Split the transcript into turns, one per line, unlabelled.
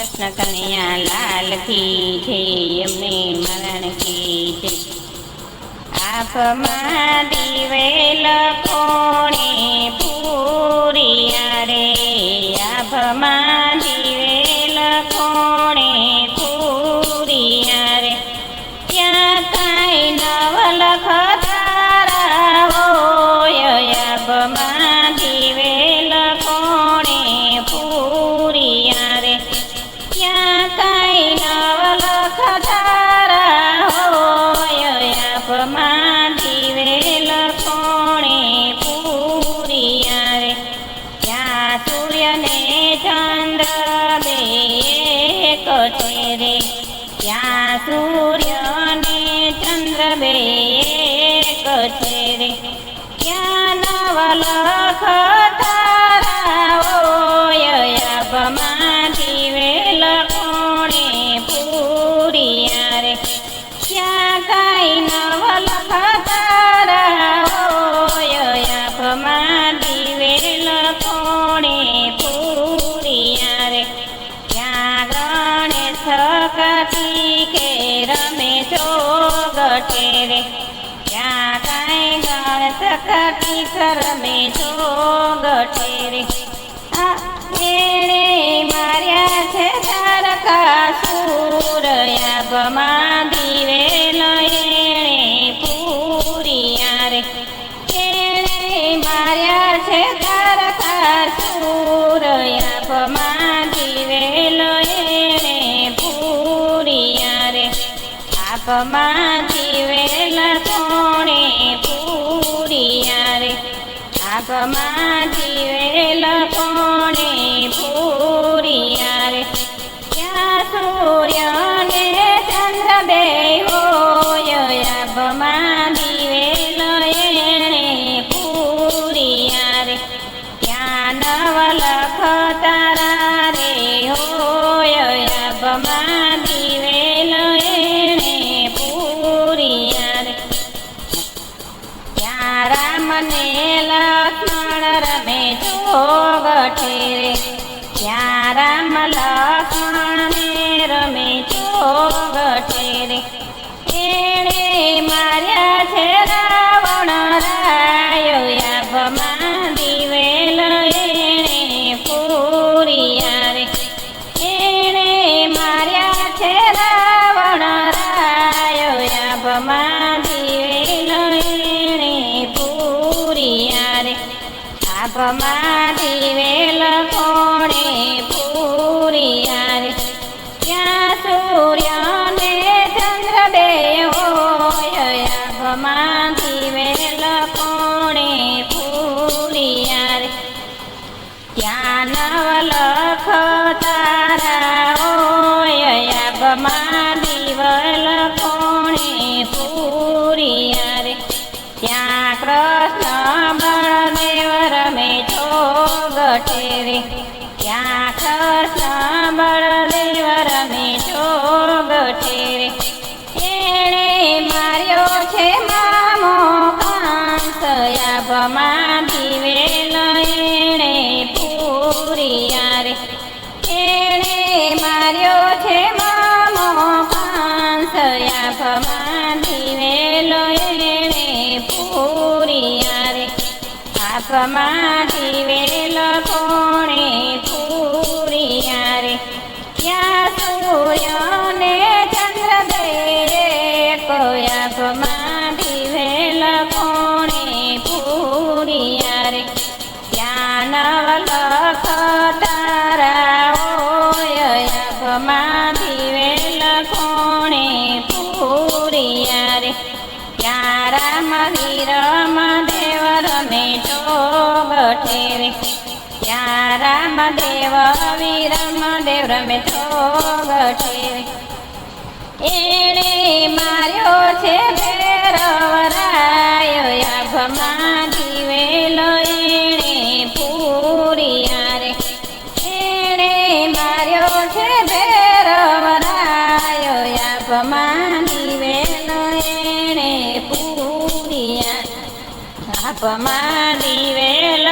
કૃષ્ણ કનૈયા લાલ કી છે, એમને મરણ કી છે. આપ દિવેલ કોણે પૂરિયા રે? આપ દિવેલ કોણે પૂરિયા રે? ત્યાં કાંઈ નવલખ તારા ત્યાં સૂર્ય ને ચંદ્ર બે કથે રે ત્યાં નવલખ તારા હોય આપમાં દિવેલ પૂરિયા રે ક્યાં કાંઈ નવલખ ગણેશ કે રમે ચોગટે ગટેરે ત્યાં કાંઈ ગણેશ કાર્તિક કરમે ચોગટે ગટેરે એણે માર્યા છે તારકા સૂરયાબમાં દિવેલ એણે પૂરિયા રે એણે માર્યા છે તારકા સૂરયાબમાં આપમાં દિવેલ કોણે પૂરિયા રે આપમાં વેલ કોણે પૂરિયા રે ત્યાં સૂર્ય ને ચંદ્ર બે હોય આપમાં દિવેલ એણે પૂરિયા રે ક્યાં નવલખ તારા ત્યાં રામ ને લક્ષ્મણ રમે ચોગઠે રે ત્યાં રામ લક્ષ્મણ ને રમે ચોગઠે રે એણે માર્યા છે રાવણ રાયો યાભમાં આભમાં વેલ કોણે પૂરિયા રે ત્યાં સૂર્ય ને ચંદ્ર બે દિવેલ કોણે પૂરિયા રે ત્યાં નવલખ તારા હોય આભમાં ચોગટે ક્યાં ખર સાંભળ દેવર રમે જોગ રે એણે માર્યો છે મામો કાંસ યાભમાં દિવેલ એણે પૂરી રે એણે આપમાં વેલ કોણે પૂરિયા રે ક્યાં સૂર્ય રામ વિરમ દેવ રમે ચોગઠે રે ત્યાં રામ દેવ વિરમ દેવ રમે ચોગઠે રે એણે માર્યો છે આભમાં દિવેલો આપમાં દિવેલ